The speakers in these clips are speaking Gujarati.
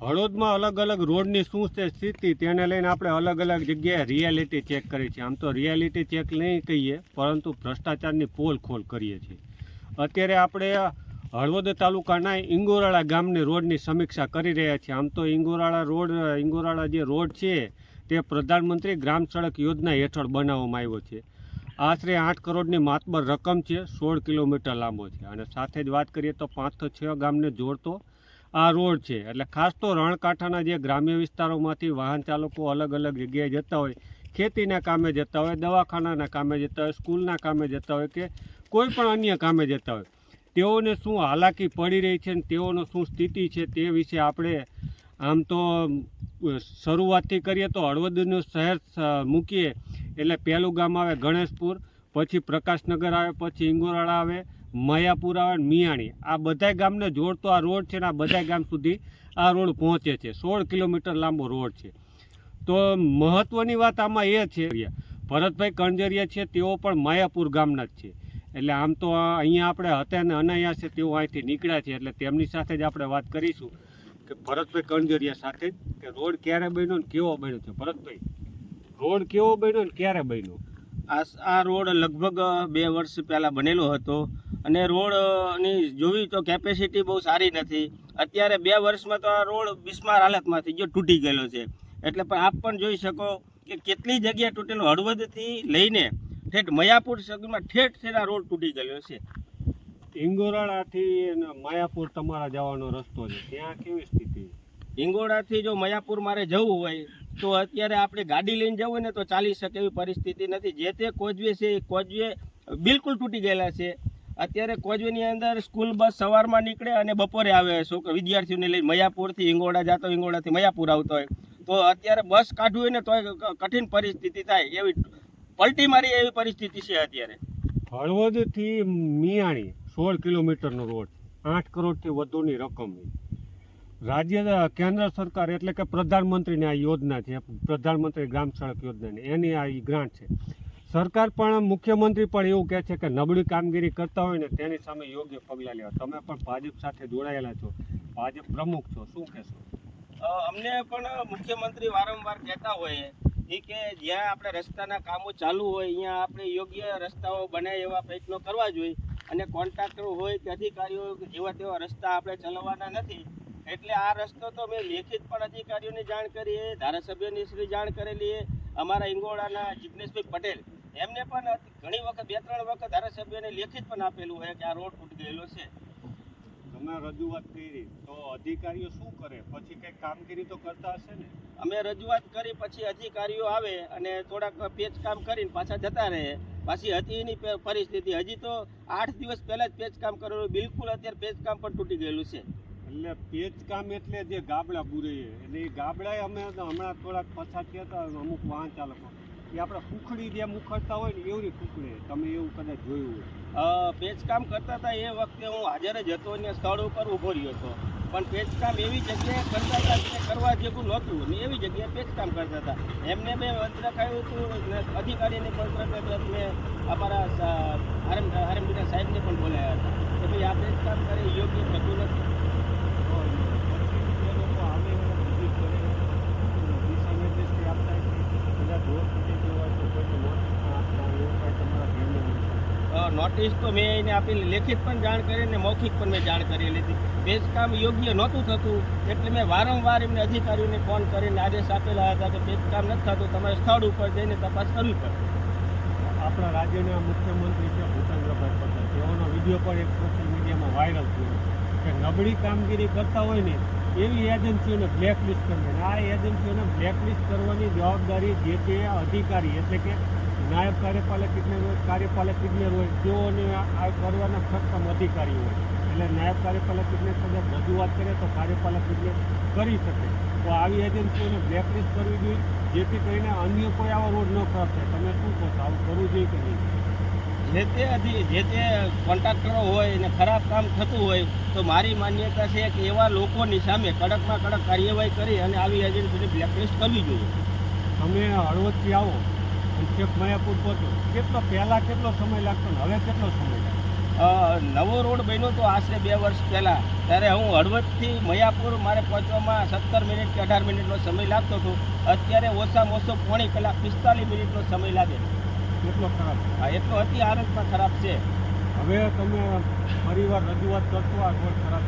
હળોદમાં અલગ અલગ રોડની શું છે સ્થિતિ તેને લઈને આપણે અલગ અલગ જગ્યાએ રિયાલિટી ચેક કરીએ છીએ. આમ તો રિયાલિટી ચેક નહીં કહીએ, પરંતુ ભ્રષ્ટાચારની પોલ ખોલ કરીએ છીએ. અત્યારે આપણે હળવદ તાલુકાના ઇંગોરાળા ગામની રોડની સમીક્ષા કરી રહ્યા છીએ. આમ તો ઇંગોરાળા રોડ, ઇંગોરાળા જે રોડ છે, તે પ્રધાનમંત્રી ગ્રામ સડક યોજના હેઠળ બનાવવામાં આવ્યો છે. આશરે આઠ કરોડની માતબર રકમ છે, સોળ કિલોમીટર લાંબો છે. અને સાથે જ વાત કરીએ તો પાંચથી છ ગામને જોડતો આ રોડ છે. એટલે ખાસ તો રણકાંઠાના જે ગ્રામ્ય વિસ્તારોમાંથી વાહન ચાલકો અલગ અલગ જગ્યાએ જતા હોય, ખેતીના કામે જતા હોય, દવાખાનાના કામે જતા હોય, સ્કૂલના કામે જતા હોય કે કોઈ પણ અન્ય કામે જતા હોય, તેઓને શું હાલાકી પડી રહી છે ને તેઓનો શું સ્થિતિ છે તે વિશે આપણે આમ તો શરૂઆતથી કરીએ તો હળવદનું શહેર મૂકીએ. એટલે પહેલું ગામ આવે ગણેશપુર, પછી પ્રકાશનગર આવે, પછી ઇંગોરાળા આવે માયાપુર મિયાણી. આ બધા ગામને જોડતો આ રોડ છે ને આ બધા ગામ સુધી આ રોડ પહોંચે છે. સોળ કિલોમીટર લાંબો રોડ છે. તો મહત્ત્વની વાત આમાં એ છે, ભરતભાઈ કણજરિયા છે, તેઓ પણ માયાપુર ગામના જ છે. એટલે આમ તો અહીંયા આપણે હતા ને અનાયા છે, તેઓ અહીંથી નીકળ્યા છે. એટલે તેમની સાથે જ આપણે વાત કરીશું કે ભરતભાઈ કણજરિયા સાથે કે રોડ ક્યારે બન્યો ને કેવો બન્યો છે? ભરતભાઈ, રોડ કેવો બન્યો ને ક્યારે બન્યો? આ આ રોડ લગભગ બે વર્ષ પહેલાં બનેલો હતો. અને રોડની જોવી તો કેપેસિટી બહુ સારી નથી. અત્યારે બે વર્ષમાં તો આ રોડ બિસ્માર હાલતમાંથી જો તૂટી ગયેલો છે. એટલે પણ આપ પણ જોઈ શકો કે કેટલી જગ્યા તૂટેલો હળવદથી લઈને ઠેઠ મયાપુર સુધીમાં ઠેઠ આ રોડ તૂટી ગયેલો છે. ઇંગોરાળાથી ને માયાપુર તમારા જવાનો રસ્તો છે. ત્યાં કેવી સ્થિતિ? હિંગોળાથી જો મયાપુર મારે જવું હોય તો અત્યારે આપણે ગાડી લઈને જવું હોય ને તો ચાલી શકે એવી પરિસ્થિતિ નથી. જે તે કોજવે છે એ કોજવે બિલકુલ તૂટી ગયેલા છે. અત્યારે કોજવેની અંદર સ્કૂલ બસ સવારમાં નીકળે અને બપોરે આવે. છોકરા વિદ્યાર્થીઓને લઈને મયાપુરથી હિંગોળા જતો હિંગોળાથી મયાપુર આવતો હોય. તો અત્યારે બસ કાઢવું હોય ને તો કઠિન પરિસ્થિતિ થાય. એવી પલટી મારી એવી પરિસ્થિતિ છે અત્યારે. હળવદથી મિયાણી સોળ કિલોમીટરનો રોડ આઠ કરોડથી વધુની રકમ. રાજ્ય કેન્દ્ર સરકાર એટલે કે પ્રધાનમંત્રીની આ યોજના છે, પ્રધાનમંત્રી ગ્રામ સડક યોજનાની, એની આ ગ્રાન્ટ છે. સરકાર પણ, મુખ્યમંત્રી પણ એવું કહે છે કે નબળી કામગીરી કરતા હોય ને તેની સામે યોગ્ય પગલાં લેવા. તમે પણ ભાજપ સાથે જોડાયેલા છો, ભાજપ પ્રમુખ છો, શું કહેશો? અમને પણ મુખ્યમંત્રી વારંવાર કહેતા હોય એ કે જ્યાં આપણે રસ્તાના કામો ચાલુ હોય, અહીંયા આપણે યોગ્ય રસ્તાઓ બને એવા પ્રયત્નો કરવા જોઈએ. અને કોન્ટ્રાક્ટરો હોય કે અધિકારીઓ જેવા તેવા રસ્તા આપણે ચલાવવાના નથી. એટલે આ રસ્તો તો મેં લેખિત પણ અધિકારીઓને જાણ કરી ધારાસભ્યની શ્રી જાણ કરેલી અમારા ઇંગોળાના જિગ્નેશભાઈ પટેલ એમને પણ ઘણી વખત બે ત્રણ વખત ધારાસભ્યને લેખિત પણ આપેલું હોય કે આ રોડ તૂટી ગયેલો છે. તમે રજૂઆત કરી તો અધિકારીઓ શું કરે? પછી કંઈક કામગીરી તો કરતા હશે ને? અમે રજૂઆત કરી પછી અધિકારીઓ આવે અને થોડાક પેચ કામ કરીને પાછા જતા રહે. પાછી હતી એની પરિસ્થિતિ. હજી તો આઠ દિવસ પહેલાં જ પેચ કામ કરેલું. બિલકુલ અત્યારે પેચ કામ પણ તૂટી ગયેલું છે. એટલે કામ એટલે જે ગાબડા બુરે એટલે એ ગાબડાએ અમે હમણાં થોડાક પછાત થયા હતા, અમુક વાહન ચાલકો. એ આપણે કુખડી જે મુખડતા હોય ને એવી કુખડે તમે એવું કદાચ જોયું હોય. પેચકામ કરતા હતા એ વખતે હું હાજર જ હતો અને સ્થળ ઉપર ઊભો રહ્યો હતો. પણ પેચકામ એવી જગ્યાએ કરતા હતા કે કરવા જેવું નહોતું. ને એવી જગ્યાએ પેચકામ કરતા હતા. એમને મેં મંત્ર કહ્યું હતું ને અધિકારીને પણ તરત મેં અમારા આરએમ આરએમડીના સાહેબને પણ બોલાયા હતા. કે ભાઈ, આ પેચકામ કરે, યોગ્ય થતું નથી તો પછી એ લોકો આવે અને વિઝિટ કરે દિશા નિર્દેશ કંઈ આપતા હોય કે કદાચ રોડ તૂટી ગયો હોય તો કોઈ નોટિસ પણ આપતા હોય એવું કાંઈ તમારા ધ્યાનમાં હોય અ, નોટિસ તો મેં એને આપેલી, લેખિત પણ જાણ કરી અને મૌખિક પણ મેં જાણ કરી લીધી. પેચ કામ યોગ્ય નહોતું થતું, એટલે મેં વારંવાર એમને અધિકારીઓને ફોન કરીને આદેશ આપેલા હતા કે પેચ કામ નથી થતું, તમારે સ્થળ ઉપર જઈને તપાસ કરવી પડે. આપણા રાજ્યના મુખ્યમંત્રી છે ભૂપેન્દ્રભાઈ પટેલ. તેઓનો વીડિયો પણ એક સોશિયલ મીડિયામાં વાયરલ થયો. કે નબળી કામગીરી કરતા હોય ને, એવી એજન્સીઓને બ્લેકલિસ્ટ કરવી આ એજન્સીઓને બ્લેકલિસ્ટ કરવાની જવાબદારી જે તે અધિકારી, એટલે કે નાયબ કાર્યપાલક ઇજનેર હોય કાર્યપાલક ઇજનેર હોય તેઓને આ કરવાના સક્ષમ અધિકારી હોય. એટલે નાયબ કાર્યપાલક ઇજનેર કદાચ રજૂઆત કરે તો કાર્યપાલક ઇજનેર કરી શકે. તો આવી એજન્સીઓને બ્લેકલિસ્ટ કરવી જોઈએ જેથી કરીને અન્ય કોઈ આવો રોડ ન કરશે તમે શું કહો છો? આવું કરવું જોઈએ કે નહીં? જે તે અધિ જે તે કોન્ટ્રાક્ટરો હોય અને ખરાબ કામ થતું હોય તો મારી માન્યતા છે કે એવા લોકોની સામે કડકમાં કડક કાર્યવાહી કરી અને આવી એજન્સીને બ્લેકલિસ્ટ કરવી જોઈએ. તમે હળવદથી આવો. છેક માયાપુર પહોંચો કેટલો પહેલાં કેટલો સમય લાગતો ને હવે કેટલો સમય લાગે? નવો રોડ બન્યો તો આશરે બે વર્ષ પહેલાં. ત્યારે હું હળવદથી મયાપુર મારે પહોંચવામાં સત્તર મિનિટ કે અઢાર મિનિટનો સમય લાગતો હતો. અત્યારે ઓછામાં ઓછો પોણી કલાક પિસ્તાલીસ મિનિટનો સમય લાગે. કેટલો ખરાબ? હા એટલો અતિ હાલતમાં ખરાબ છે. હવે તમે ફરીવાર રજૂઆત કરશો આ રોડ ખરાબ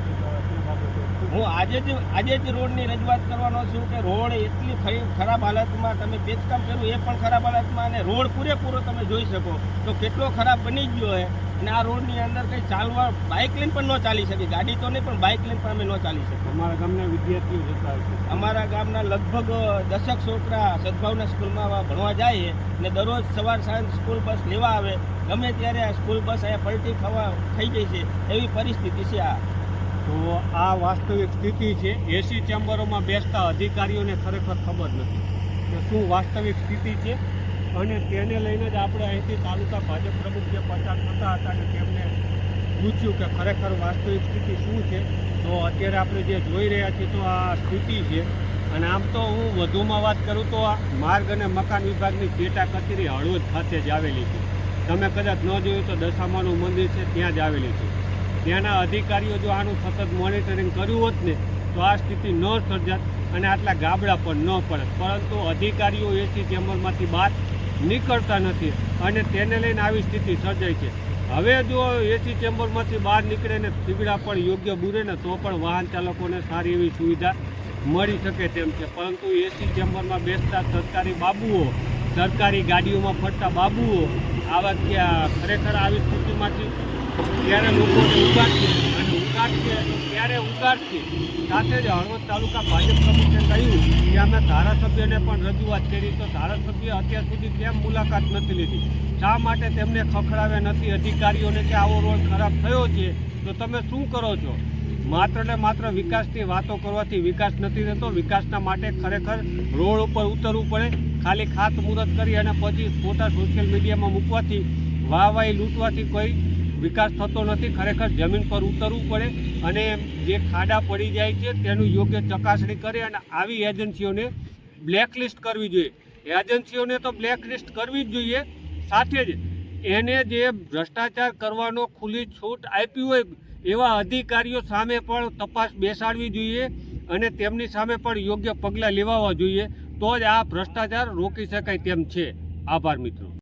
હું આજે જ આજે જ રોડની રજૂઆત કરવાનો છું કે રોડ એટલી ખરી- ખરાબ હાલતમાં તમે પેચકામ કર્યું એ પણ ખરાબ હાલતમાં અને રોડ પૂરેપૂરો તમે જોઈ શકો. તો કેટલો ખરાબ બની ગયો હોય અને આ રોડની અંદર કંઈ ચાલવા બાઇક લઈને પણ ન ચાલી શકે. ગાડી તો નહીં પણ બાઇક લઈને પણ અમે ન ચાલી શકીએ. અમારા ગામના વિદ્યાર્થીઓ જતા હશે અમારા ગામના લગભગ દશક છોકરા સદભાવના સ્કૂલમાં ભણવા જાય અને દરરોજ સવાર સાંજ સ્કૂલ બસ લેવા આવે. ગમે ત્યારે આ સ્કૂલ બસ અહીંયા પલટી થવા થઈ ગઈ છે એવી પરિસ્થિતિ છે આ. તો આ વાસ્તવિક સ્થિતિ છે. એસી ચેમ્બરોમાં બેસતા અધિકારીઓને ખરેખર ખબર નથી કે શું વાસ્તવિક સ્થિતિ છે અને તેને લઈને જ આપણે અહીંથી તાલુકા ભાજપ પ્રમુખ જે પસાર થતા હતા અને તેમને પૂછ્યું કે ખરેખર વાસ્તવિક સ્થિતિ શું છે. તો અત્યારે આપણે જે જોઈ રહ્યા છીએ તો આ સ્થિતિ છે. અને આમ તો હું વધુમાં વાત કરું તો આ માર્ગ અને મકાન વિભાગની પેટા કચેરી હળવદ ખાતે જ આવેલી છે. તમે કદાચ ન જોયું તો દશામાનું મંદિર છે, ત્યાં જ આવેલી છે. ત્યાંના અધિકારીઓ જો આનું સતત મોનિટરિંગ કર્યું હોત ને, તો આ સ્થિતિ ન સર્જાત અને આટલા ગાબડા પણ ન પડે પરંતુ અધિકારીઓ એસી ચેમ્બરમાંથી બહાર નીકળતા નથી અને તેને લઈને આવી સ્થિતિ સર્જાય છે. હવે જો એસી ચેમ્બરમાંથી બહાર નીકળે ને સીગડા પણ યોગ્ય બુરે ને, તો પણ વાહન ચાલકોને સારી એવી સુવિધા મળી શકે તેમ છે. પરંતુ એસી ચેમ્બરમાં બેસતા સરકારી બાબુઓ, સરકારી ગાડીઓમાં ફરતા બાબુઓ, આવા ત્યાં ખરેખર આવી સ્થિતિમાંથી ત્યારે લોકોને ઉગાડશે અને ઉગાડશે તો ત્યારે ઉગાડશે? સાથે જ હળવદ તાલુકા ભાજપ પ્રમુખે કહ્યું કે અમે ધારાસભ્યને પણ રજૂઆત કરી, તો ધારાસભ્ય અત્યાર સુધી કેમ મુલાકાત નથી લીધી? શા માટે તેમને ખખડાવ્યા નથી અધિકારીઓને કે આવો રોડ ખરાબ થયો છે? તો તમે શું કરો છો? માત્ર ને માત્ર વિકાસની વાતો કરવાથી વિકાસ નથી થતો. વિકાસના માટે ખરેખર રોડ ઉપર ઉતરવું પડે. ખાલી ખાતમુહૂર્ત કરી અને પછી ફોટા સોશિયલ મીડિયામાં મૂકવાથી, વાહવાહી લૂંટવાથી કોઈ વિકાસ થતો નથી, ખરેખર જમીન પર ઉતરવું પડે અને જે ખાડા પડી જાય છે તેનું યોગ્ય ચકાસણી કરે અને આવી એજન્સીઓને બ્લેકલિસ્ટ કરવી જોઈએ. એજન્સીઓને તો બ્લેકલિસ્ટ કરવી જ જોઈએ. સાથે જ એને જે ભ્રષ્ટાચાર કરવાનો ખુલ્લી છૂટ આપી હોય એવા અધિકારીઓ સામે પણ તપાસ બેસાડવી જોઈએ અને તેમની સામે પણ યોગ્ય પગલાં લેવાવા જોઈએ. તો જ આ ભ્રષ્ટાચાર રોકી શકાય તેમ છે. આભાર મિત્રો.